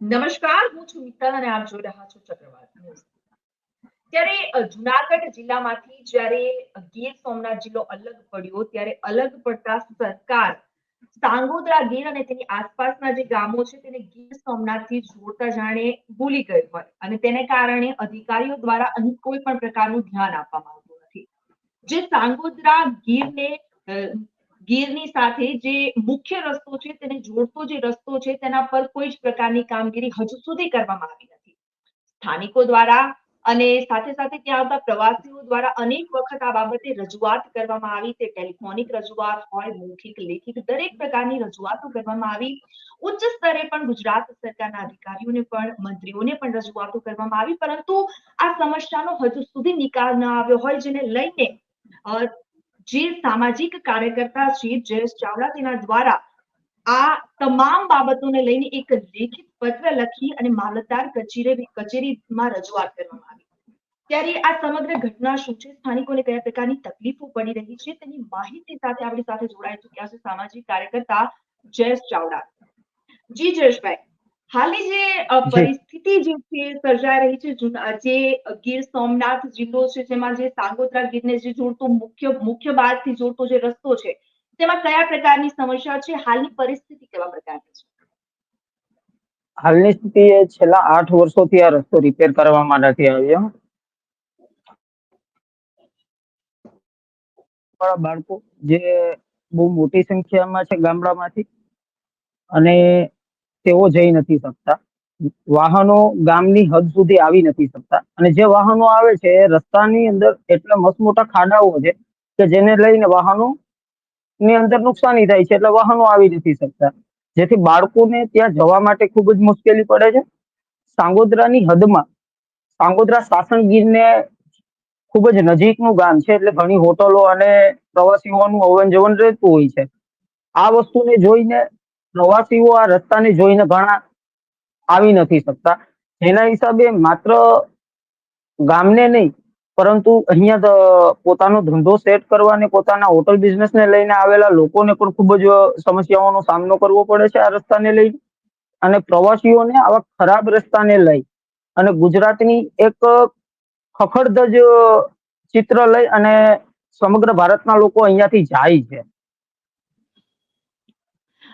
નમસ્કાર, હું છું મિત્તલ અને આપ જોઈ રહ્યા છો ચક્રવાત ત્યારે જુનાગઢ જિલ્લામાંથી જ્યારે ગીર સોમનાથ જિલ્લો અલગ પડ્યો, ત્યારે અલગ પડતા સરકાર સાંગોદરા ગીર અને તેની આસપાસના જે ગામો છે, તેને ગીર સોમનાથથી જોડતા જાણે ભૂલી ગઈ હોય અને તેને કારણે અધિકારીઓ દ્વારા અહીં કોઈ પણ પ્રકારનું ધ્યાન આપવામાં આવતું નથી. જે સાંગોદરા ગીરને ગીરની સાથે જે મુખ્ય રસ્તો છે, તેને જોડતો જે રસ્તો છે, તેના પર કોઈ જ પ્રકારની કામગીરી હજુ સુધી કરવામાં આવી નથી. સ્થાનિકો દ્વારા અને સાથે સાથે ત્યાં આવતા પ્રવાસીઓ દ્વારા અનેક વખત આ બાબતે રજૂઆત કરવામાં આવી. તે ટેલિફોનિક રજૂઆત હોય, મૌખિક, લેખિત, દરેક પ્રકારની રજૂઆતો કરવામાં આવી. ઉચ્ચ સ્તરે પણ ગુજરાત સરકારના અધિકારીઓને પણ, મંત્રીઓને પણ રજૂઆતો કરવામાં આવી. પરંતુ આ સમસ્યાનો હજુ સુધી નિકાલ ન આવ્યો હોય, જેને લઈને જે સામાજિક કાર્યકર્તા શ્રી જયેશ ચાવડા તેના દ્વારા આ તમામ બાબતોને લઈને એક લેખિત પત્ર લખી અને મામલતદાર કચેરી કચેરીમાં રજૂઆત કરવામાં આવી. ત્યારે આ સમગ્ર ઘટના શું છે? સ્થાનિકોને કયા પ્રકારની તકલીફો પડી રહી છે? તેની માહિતી સાથે આપણી સાથે જોડાઈ ચુક્યા છે સામાજિક કાર્યકર્તા જયેશ ચાવડા. જી જયેશભાઈ. હાલની જે પરિસ્થિતિ જે છે સર્જાઈ રહી છે જે ગીર સોમનાથ જિલ્લો છે જેમાં જે સાંગોત્રા ગીરને જે જોડતો મુખ્ય મુખ્ય બાગથી જોડતો જે રસ્તો છે તેમાં કયા પ્રકારની સમસ્યા છે? હાલની પરિસ્થિતિ કેવા પ્રકારની છે? હાલની સ્થિતિ એ છેલ્લા આઠ વર્ષોથી આ રસ્તો રિપેર કરવામાં નથી આવ્યો બાળકો જે બહુ મોટી સંખ્યામાં છે ગામડામાંથી અને તેઓ જઈ નથી શકતા. વાહનો ગામની હદ સુધી આવી નથી શકતા. અને જે વાહનો આવે છે, એ રસ્તાની અંદર એટલા મસ્ત મોટા ખાડાઓ છે કે જેને લઈને વાહનો ની અંદર નુકસાની થાય છે એટલે વાહનો આવી નથી શકતા. જેથી બાળકોને ત્યાં જવા માટે ખૂબ જ મુશ્કેલી પડે છે. સાંગોદરાની હદમાં, સાંગોદરા સાસણગીરને ખૂબ જ નજીકનું ગામ છે એટલે ઘણી હોટલો અને પ્રવાસીઓનું અવન જવન રહેતું હોય છે. આ વસ્તુને જોઈને પ્રવાસીઓ આ રસ્તાને જોઈને ઘણા આવી નથી શકતા. જેના હિસાબે માત્ર ગામને નહીં, પરંતુ અહીંયા પોતાનો ધંધો સેટ કરવા અને પોતાના હોટલ બિઝનેસને લઈને આવેલા લોકોને પણ ખૂબ જ સમસ્યાઓનો સામનો કરવો પડે છે આ રસ્તાને લઈને. અને પ્રવાસીઓને આવા ખરાબ રસ્તાને લઈ અને ગુજરાતની એક ખખડધજ ચિત્ર લઈ અને સમગ્ર ભારતના લોકો અહીંયાથી જાય છે.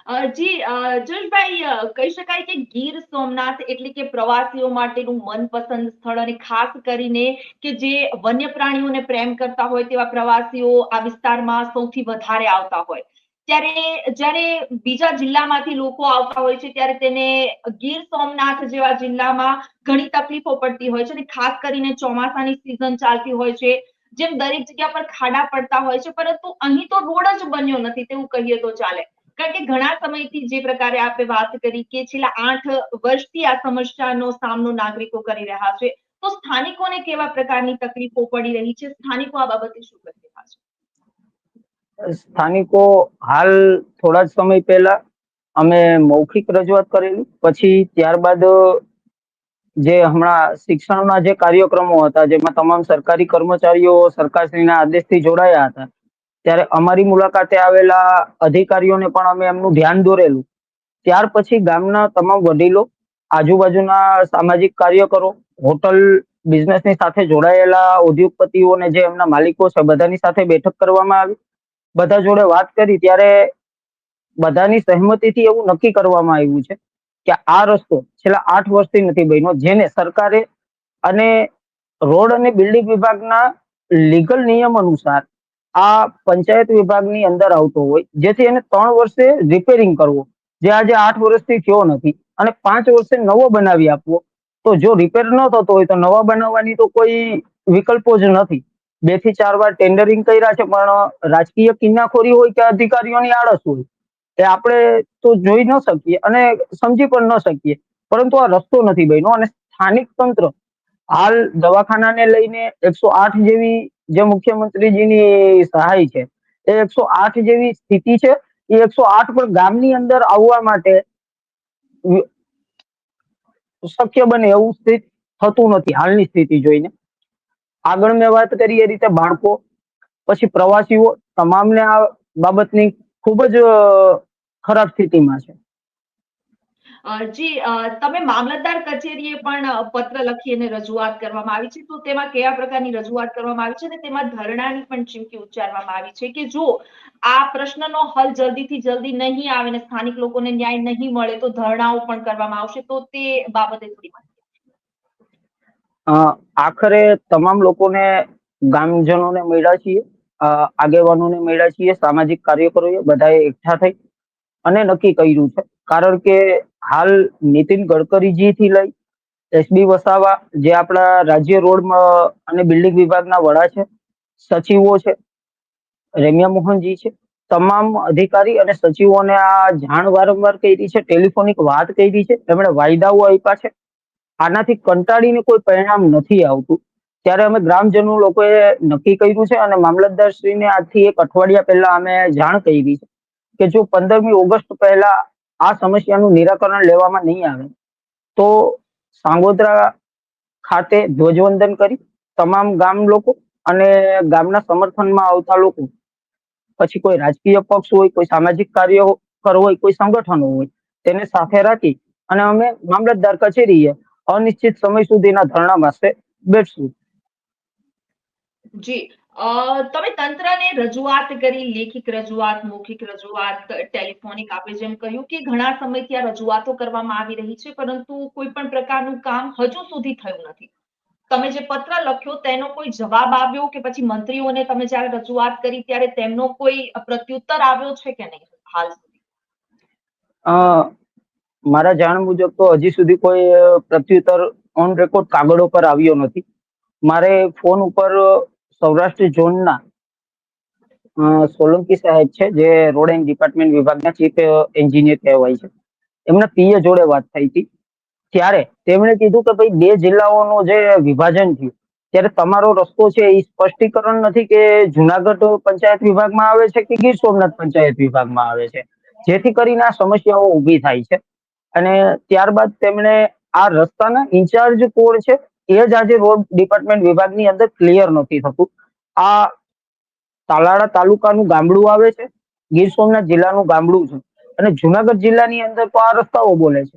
જી જયેશભાઈ કહી શકાય કે ગીર સોમનાથ એટલે કે પ્રવાસીઓ માટેનું મનપસંદ સ્થળ અને ખાસ કરીને કે જે વન્ય પ્રાણીઓને પ્રેમ કરતા હોય તેવા પ્રવાસીઓ આ વિસ્તારમાં સૌથી વધારે આવતા હોય. ત્યારે જ્યારે બીજા જિલ્લામાંથી લોકો આવતા હોય છે, ત્યારે તેને ગીર સોમનાથ જેવા જિલ્લામાં ઘણી તકલીફો પડતી હોય છે અને ખાસ કરીને ચોમાસાની સિઝન ચાલતી હોય છે, જેમ દરેક જગ્યા પર ખાડા પડતા હોય છે, પરંતુ અહીં તો રોડ જ બન્યો નથી, તેવું કહીએ તો ચાલે. કારણ કે ઘણા સમયથી જે પ્રકારે આપણે વાત કરી કે છેલ્લા આઠ વર્ષથી આ સમસ્યાનો સામનો નાગરિકો કરી રહ્યા છે, તો સ્થાનિકોને કેવા પ્રકારની તકલીફો પડી રહી છે? સ્થાનિકો આ બાબતે શું કરી રહ્યા છે? સ્થાનિકો હાલ થોડા જ સમય પહેલા અમે મૌખિક રજૂઆત કરેલી. પછી ત્યારબાદ જે હમણાં શિક્ષણના જે કાર્યક્રમો હતા, જેમાં તમામ સરકારી કર્મચારીઓ સરકારશ્રીના આદેશથી જોડાયા હતા ત્યારે અમારી મુલાકાતે આવેલા અધિકારીઓને પણ અમે એમનું ધ્યાન દોરેલું. ત્યાર પછી ગામના તમામ વડીલો, આજુબાજુના સામાજિક કાર્યકરો, હોટલ બિઝનેસની સાથે જોડાયેલા ઉદ્યોગપતિઓને જે એમના માલિકો છે, બધાની સાથે બેઠક કરવામાં આવી. બધા જોડે વાત કરી, ત્યારે બધાની સહમતિથી એવું નક્કી કરવામાં આવ્યું છે કે આ રસ્તો છેલ્લા આઠ વર્ષથી નથી બન્યો, જેને સરકારે અને રોડ અને બિલ્ડિંગ વિભાગના લીગલ નિયમ અનુસાર આ પંચાયત વિભાગની અંદર આવતો હોય, જેથી એને ત્રણ વર્ષે રિપેરિંગ કરવો, જે આજે આઠ વર્ષથી થયો નથી. અને પાંચ વર્ષે નવો બનાવી આપવો. તો જો રિપેર ન થતો હોય, તો નવા બનાવવાની તો કોઈ વિકલ્પો જ નથી. બેથી ચાર વાર ટેન્ડરિંગ કર્યા છે, પણ રાજકીય કિન્નાખોરી હોય કે અધિકારીઓની આળસ હોય, એ આપણે તો જોઈ ન શકીએ અને સમજી પણ ન શકીએ. પરંતુ આ રસ્તો નથી બન્યો અને સ્થાનિક તંત્ર હાલ દવાખાનાને લઈને એકસો આઠ જેવી જે મુખ્યમંત્રીજીની સહાય છે, એ એકસો આઠ જેવી સ્થિતિ છે. એ એકસો આઠ પણ ગામની અંદર આવવા માટે શક્ય બને એવું સ્થિત થતું નથી, હાલની સ્થિતિ જોઈને. આગળ મેં વાત કરી એ રીતે બાળકો, પછી પ્રવાસીઓ, તમામને આ બાબતની ખૂબ જ ખરાબ સ્થિતિમાં છે. જી તમે મામલતદાર કચેરીએ પણ પત્ર લખી અને રજૂઆત કરવામાં આવી છે તો તેમાં કયા પ્રકારની રજૂઆત કરવામાં આવી છે અને તેમાં ધરણાની પણ ચીમકી ઉચ્ચારવામાં આવી છે કે જો આ પ્રશ્નનો હલ જલ્દીથી જલ્દી નહીં આવે અને સ્થાનિક લોકોને ન્યાય નહીં મળે તો ધરણાઓ પણ કરવામાં આવશે તો તે બાબતે થોડી માહિતી આખરે તમામ લોકોને, ગામજનોને મળ્યા છીએ આગેવાનોને મળ્યા છીએ, સામાજિક કાર્યકરોએ બધાએ એકઠા થઈ અને નક્કી કર્યું છે. કારણ કે હાલ નીતિન ગડકરીજી થી લઈ એસબી વસાવા જે આપણા રાજ્ય રોડ અને બિલ્ડિંગ વિભાગના વડા છે, સચિવો છે, રેમ્યા મોહનજી છે, તમામ અધિકારી અને સચિવોને આ જાણ વારંવાર કરી છે, ટેલિફોનિક વાત કરી છે એમણે વાયદાઓ આપ્યા છે. આનાથી કંટાળીને કોઈ પરિણામ નથી આવતું. ત્યારે અમે ગ્રામજનો લોકોએ નક્કી કર્યું છે અને મામલતદારશ્રીને આજથી એક અઠવાડિયા પહેલા અમે જાણ કરી છે કે જો પંદરમી ઓગસ્ટ પહેલા આ સમસ્યાનું નિરાકરણ લેવામાં નહીં આવે, તો સાંગોદરા ખાતે ધ્વજવંદન કરી તમામ ગામ લોકો અને ગામના સમર્થનમાં આવતા લોકો, પછી કોઈ રાજકીય પક્ષ હોય, કોઈ સામાજિક કાર્યકર હોય, કોઈ સંગઠનો હોય, તેને સાથે રાખી અને અમે મામલતદાર કચેરીએ અનિશ્ચિત સમય સુધીના ધરણા માટે બેઠશું જી. તમે તંત્રને રજૂઆત કરી, લેખિત રજૂઆત, મૌખિક રજૂઆત, ટેલિફોનિક આપે જેમ કહ્યું કે ઘણા સમયથી આ રજૂઆતો કરવામાં આવી રહી છે, પરંતુ કોઈ પણ પ્રકારનું કામ હજુ સુધી થયું નથી. તમે જે પત્ર લખ્યો તેનો કોઈ જવાબ આવ્યો કે પછી મંત્રીઓને તમે જ્યારે રજૂઆત કરી ત્યારે તેમનો કોઈ પ્રત્યુત્તર આવ્યો છે કે નહીં હાલ સુધી? મારા જાણ મુજબ તો હજી સુધી કોઈ પ્રત્યુત્તર ઓન રેકોર્ડ કાગળો પર આવ્યો નથી. મારે ફોન ઉપર સૌરાષ્ટ્ર ઝોનના સોલંકી સાહેબ છે, જે રોડ એન્ડ ડિપાર્ટમેન્ટ વિભાગના ચીફ એન્જિનિયર કહેવાય છે. એમના પીએ જોડે વાત થઈ હતી. ત્યારે તેમણે કીધું કે ભાઈ, બે જિલ્લાઓનું જે વિભાજન થયું, ત્યારે તમારો રસ્તો છે એ સ્પષ્ટીકરણ નથી કે જુનાગઢ પંચાયત વિભાગમાં આવે છે કે ગીર સોમનાથ પંચાયત વિભાગમાં આવે છે. જેથી કરીને આ સમસ્યાઓ ઊભી થાય છે. અને ત્યારબાદ તેમણે આ રસ્તાના ઇન્ચાર્જ કોણ છે? એ જ આજે રોડ ડિપાર્ટમેન્ટ વિભાગની અંદર ક્લિયર નથી થતું. આ તાલાળા તાલુકાનું ગામડું આવે છે, ગીર સોમનાથ જિલ્લાનું ગામડું છે અને જુનાગઢ જિલ્લાની અંદર તો આ રસ્તાઓ બોલે છે.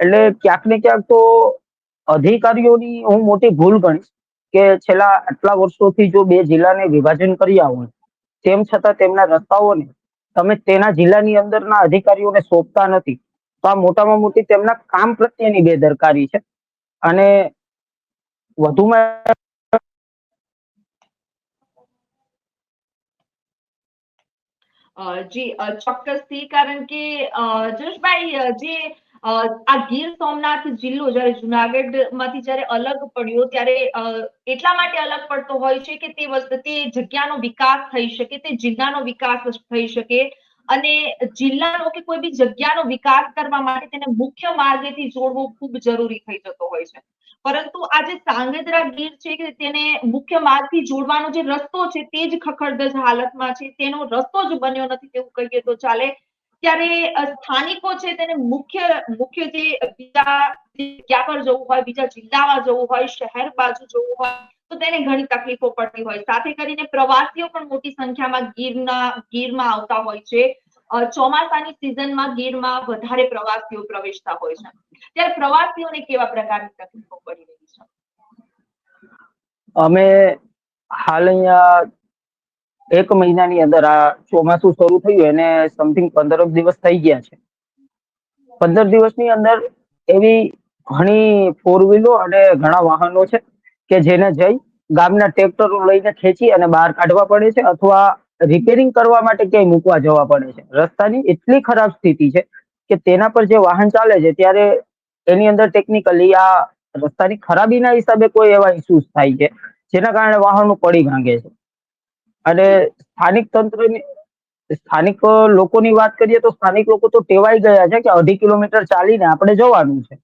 એટલે ક્યાંક ને ક્યાંક તો અધિકારીઓની હું મોટી ભૂલ ગણીશ કે છેલ્લા આટલા વર્ષોથી જો બે જિલ્લાને વિભાજન કર્યા હોય, તેમ છતાં તેમના રસ્તાઓને તમે તેના જિલ્લાની અંદરના અધિકારીઓને સોંપતા નથી, તો આ મોટામાં મોટી તેમના કામ પ્રત્યેની બેદરકારી છે. અને વધુમાં જી ચોક્કસથી કારણ કે જશભાઈ જે આ ગીર સોમનાથ જિલ્લો જ્યારે જુનાગઢમાંથી જ્યારે અલગ પડ્યો, ત્યારે એટલા માટે અલગ પડતો હોય છે કે તે તે જગ્યાનો વિકાસ થઈ શકે, તે જિલ્લાનો વિકાસ થઈ શકે. અને જિલ્લાનો કે કોઈ બી જગ્યાનો વિકાસ કરવા માટે તેને મુખ્ય માર્ગેથી જોડવો ખૂબ જરૂરી થઈ જતો હોય છે. પરંતુ આ જે સાંગેદરા ગીર છે કે તેને મુખ્ય માર્ગથી જોડવાનો જે રસ્તો છે તે જ ખખડધજ હાલતમાં છે. તેનો રસ્તો જ બન્યો નથી તેવું કહીએ તો ચાલે. ત્યારે સ્થાનિકો છે તેને મુખ્ય મુખ્ય જે બીજા જગ્યા પર જવું હોય, બીજા જિલ્લામાં જવું હોય, શહેર બાજુ જવું હોય, તો તેને ઘણી તકલીફો પડતી હોય. સાથે કરીને પ્રવાસીઓ પણ મોટી સંખ્યામાં ગીરના, ગીરમાં આવતા હોય છે. ચોમાસાની સિઝનમાં ગીરમાં વધારે પ્રવાસીઓ પ્રવેશતા હોય છે. ત્યારે પ્રવાસીઓને કેવા પ્રકારની તકલીફો પડી રહી છે? અમે હાલ અહીંયા એક મહિનાની અંદર આ ચોમાસું શરૂ થયું, એને સમથિંગ પંદર દિવસ થઈ ગયા છે. પંદર દિવસની અંદર એવી ઘણી ફોર વ્હીલો અને ઘણા વાહનો છે કે જેને જઈ ગામના ટ્રેક્ટરો લઈને ખેંચી અને બહાર કાઢવા પડે છે અથવા રિપેરિંગ કરવા માટે ક્યાંય મૂકવા જવા પડે છે. રસ્તાની એટલી ખરાબ સ્થિતિ છે કે તેના પર જે વાહન ચાલે છે ત્યારે એની અંદર ટેકનિકલી આ રસ્તાની ખરાબીના હિસાબે કોઈ એવા ઇસ્યુઝ થાય છે જેના કારણે વાહનો પડી ભાંગે છે. અને સ્થાનિક તંત્રની સ્થાનિક લોકોની વાત કરીએ તો સ્થાનિક લોકો તો ટેવાઈ ગયા છે કે અઢી કિલોમીટર ચાલીને આપણે જવાનું છે.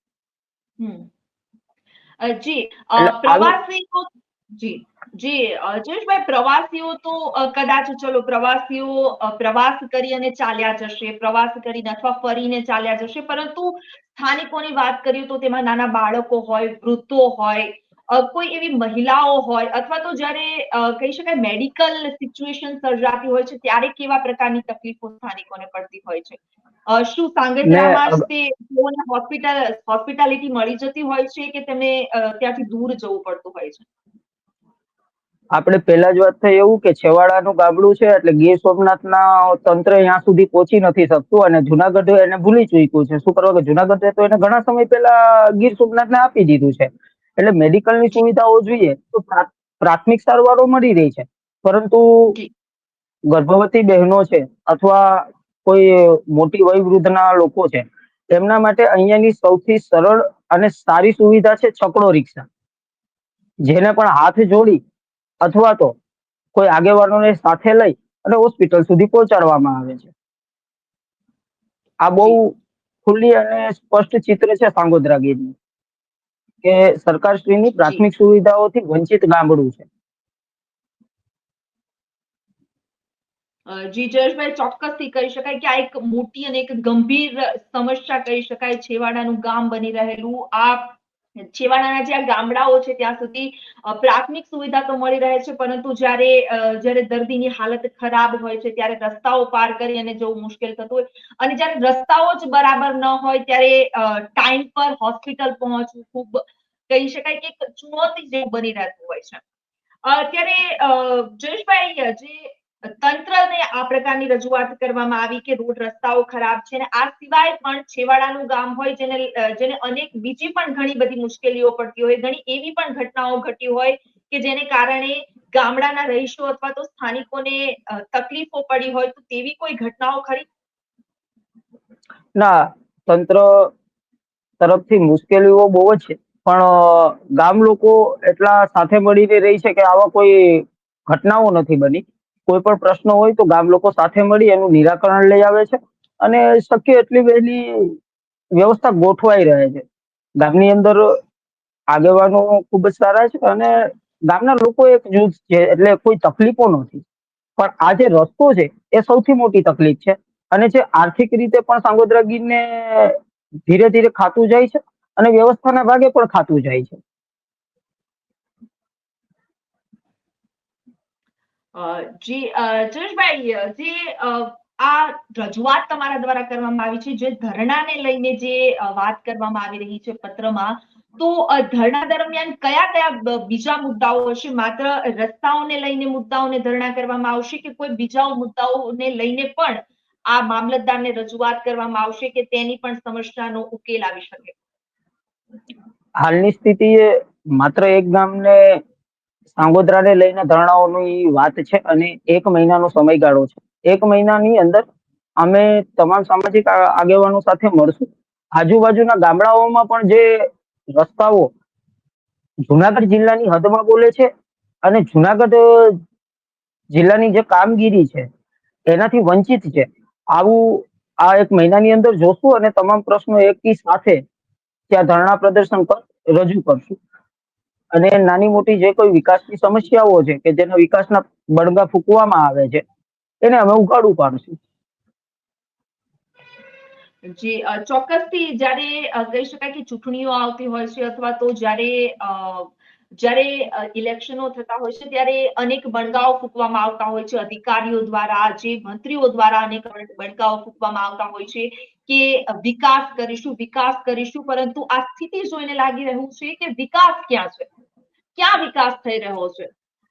જી. પ્રવાસીઓ જી. જી જયેશભાઈ પ્રવાસીઓ તો કદાચ ચલો પ્રવાસીઓ પ્રવાસ કરી અને ચાલ્યા જશે પ્રવાસ કરીને અથવા ફરીને ચાલ્યા જશે પરંતુ સ્થાનિકોની વાત કરીએ તો તેમાં નાના બાળકો હોય વૃદ્ધો હોય કોઈ એવી મહિલાઓ હોય અથવા તો જ્યારે કહી શકાય મેડિકલ સિચ્યુએશન સર્જાતી હોય છે ત્યારે કેવા પ્રકારની તકલીફો સ્થાનિકોને પડતી હોય છે? શું તે તેઓને હોસ્પિટલ હોસ્પિટાલિટી મળી જતી હોય છે કે તેમને ત્યાંથી દૂર જવું પડતું હોય છે? આપણે પહેલા જ વાત થઈ એવું કે છેવાડાનું ગામડું છે એટલે ગીર સોમનાથના તંત્ર ત્યાં સુધી પહોંચી નથી શકતું અને જુનાગઢ એને ભૂલી ચૂક્યું છે. શું કરવા કે જુનાગઢે તો એને ઘણા સમય પહેલા ગીર સોમનાથને આપી દીધું છે. એટલે મેડિકલની સુવિધાઓ જોઈએ તો પ્રા- પ્રાથમિક સારવારો મળી રહી છે. પરંતુ ગર્ભવતી બહેનો છે અથવા કોઈ મોટી વયવૃદ્ધના લોકો છે તેમના માટે અહીંયાની સૌથી સરળ અને સારી સુવિધા છે છકડો રિક્ષા. જેને પણ હાથ જોડી અથવા તો કોઈ આગેવાનોને સાથે લઈ અને હોસ્પિટલ સુધી પહોંચાડવામાં આવે છે. આ બહુ ખુલ્લી અને સ્પષ્ટ ચિત્ર છે સાંગોદ્રા ગીરનું, કે સરકારશ્રીની પ્રાથમિક સુવિધાઓથી વંચિત ગામડું છે. જી જયેશભાઈ, ચોક્કસથી કહી શકાય કે આ એક મોટી અને એક ગંભીર સમસ્યા કહી શકાય. છેવાડાનું ગામ બની રહેલું, આ છેવાડાના જે ગામડાઓ છે ત્યાં સુધી પ્રાથમિક સુવિધા તો મળી રહે છે, પરંતુ જ્યારે જ્યારે દર્દીની હાલત ખરાબ હોય છે, ત્યારે રસ્તાઓ પાર કરી અને જવું મુશ્કેલ થતું હોય. અને જ્યારે રસ્તાઓ જ બરાબર ન હોય, ત્યારે ટાઈમ પર હોસ્પિટલ પહોંચવું ખૂબ, કહી શકાય કે ચુનૌતી જેવું બની રહેતું હોય છે. અત્યારે જયેશભાઈ જે તંત્રને આ પ્રકારની રજૂઆત કરવામાં આવી કે રોડ રસ્તાઓ ખરાબ છે અને આ સિવાય પણ છેવાડાનું ગામ હોય જેને જેને અનેક બીજી પણ ઘણી બધી મુશ્કેલીઓ પડતી હોય, ઘણી એવી પણ ઘટનાઓ ઘટી હોય કે જેને કારણે ગામડાના રહીશો અથવા તો સ્થાનિકોને તકલીફો પડી હોય તો તેવી કોઈ ઘટનાઓ ખરી? ના, તંત્ર તરફથી મુશ્કેલીઓ બહુ જ છે. પણ ગામ લોકો એટલા સાથે મળીને રહી છે કે આવા કોઈ ઘટનાઓ નથી બની. કોઈ પણ પ્રશ્ન હોય તો ગામ લોકો સાથે મળી એનું નિરાકરણ લઈ આવે છે અને શક્ય એટલી વહેલી વ્યવસ્થા ગોઠવાઈ રહે છે. ગામની અંદર આગેવાનો ખૂબ જ સારા છે અને ગામના લોકો એક જૂથ છે એટલે કોઈ તકલીફો નથી. પણ આ જે રસ્તો છે એ સૌથી મોટી તકલીફ છે અને જે આર્થિક રીતે પણ સાંગોદ્રા ગીરને ધીરે ધીરે ખાતું જાય છે અને વ્યવસ્થાના ભાગે પણ ખાતું જાય છે. જી જયેશભાઈ, જે આ રજૂઆત તમારા દ્વારા કરવામાં આવી છે, જે ધરણાને લઈને જે વાત કરવામાં આવી રહી છે પત્રમાં, તો ધરણા દરમિયાન કયા કયા બીજા મુદ્દાઓ હશે? માત્ર રસ્તાઓને લઈને મુદ્દાઓને ધરણા કરવામાં આવશે કે કોઈ બીજા મુદ્દાઓને લઈને પણ આ મામલતદારને રજૂઆત કરવામાં આવશે કે તેની પણ સમસ્યાનો ઉકેલ આવી શકે? હાલની સ્થિતિએ માત્ર એક ગામને સાંગોદ્રાને લઈને ધરણાઓની વાત છે અને એક મહિનાનો સમયગાળો છે. એક મહિનાની અંદર અમે તમામ સામાજિક આગેવાનો સાથે મળશું. આજુબાજુના ગામડાઓમાં પણ જે રસ્તાઓ જુનાગઢ જિલ્લાની હદમાં બોલે છે અને જુનાગઢ જિલ્લાની જે કામગીરી છે એનાથી વંચિત છે. આવું આ એક મહિનાની અંદર જોશું અને તમામ પ્રશ્નો એકી સાથે ત્યાં ધરણા પ્રદર્શન પર રજૂ કરશું. અને નાની મોટી જે કોઈ વિકાસની સમસ્યાઓ છે કે જેના વિકાસના બળગા ફૂંકવામાં આવે છે, એને અમે ઉઘાડું પાડશું. જી ચોક્કસથી જ્યારે કહી શકાય કે ચૂંટણીઓ આવતી હોય છે અથવા તો જ્યારે જ્યારે ઇલેક્શનો થતા હોય છે ત્યારે અનેક બણગાઓ ફૂંકવામાં આવતા હોય છે. અધિકારીઓ દ્વારા, જે મંત્રીઓ દ્વારા અનેક બણગાઓ ફૂંકવામાં આવતા હોય છે કે વિકાસ કરીશું વિકાસ કરીશું, પરંતુ આ સ્થિતિ જોઈને લાગી રહ્યું છે કે વિકાસ ક્યાં છે? ક્યાં વિકાસ થઈ રહ્યો છે?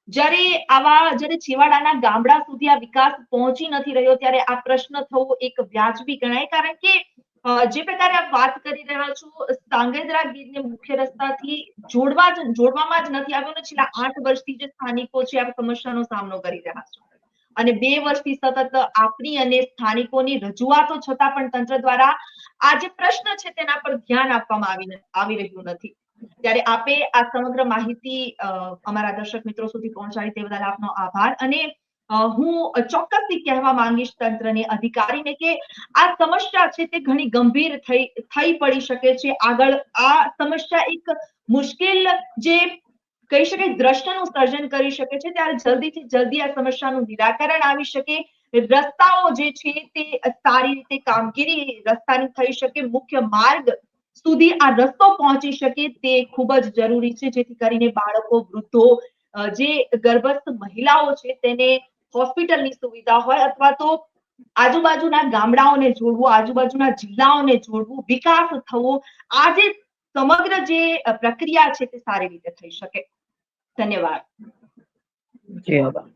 જ્યારે આવા, જ્યારે છેવાડાના ગામડા સુધી આ વિકાસ પહોંચી નથી રહ્યો, ત્યારે આ પ્રશ્ન થવો એક વ્યાજબી ગણાય. કારણ કે જે પ્રકારે આપ વાત કરી રહ્યા છો, સાંગેદ્રા ગીરને મુખ્ય રસ્તાથી જોડવા જ, જોડવામાં જ નથી આવ્યો ને છેલ્લા આઠ વર્ષથી જે સ્થાનિકો છે આ સમસ્યાનો સામનો કરી રહ્યા છો. અને બે વર્ષથી સતત આપણી અને સ્થાનિકોની રજૂઆતો છતાં પણ તંત્ર દ્વારા આ જે પ્રશ્ન છે, તેના પર ધ્યાન આપવામાં આવી આવી રહ્યું નથી. ત્યારે આપે આ સમગ્ર માહિતી અમારા દર્શક મિત્રો સુધી પહોંચાડી તે બદલ આપનો આભાર. અને હું ચોક્કસથી કહેવા માંગીશ તંત્રને, અધિકારીને કે આ સમસ્યા છે તે ઘણી ગંભીર થઈ થઈ પડી શકે છે. આગળ આ સમસ્યા એક મુશ્કેલ જે કહી શકાય દ્રશ્યનું સર્જન કરી શકે છે. ત્યારે જલ્દીથી જલ્દી આ સમસ્યાનું નિરાકરણ આવી શકે. રસ્તાઓ જે છે તે સારી રીતે કામગીરી, રસ્તાની થઈ શકે. મુખ્ય માર્ગ સુધી આ રસ્તો પહોંચી શકે તે ખૂબ જ જરૂરી છે, જેથી કરીને બાળકો, વૃદ્ધો જે ગર્ભસ્થ મહિલાઓ છે તેને હોસ્પિટલની સુવિધા હોય અથવા તો આજુબાજુના ગામડાઓને જોડવું, આજુબાજુના જિલ્લાઓને જોડવું, વિકાસ થવો, આ જે સમગ્ર જે પ્રક્રિયા છે તે સારી રીતે થઈ શકે. ધન્યવાદ. જી, આભાર.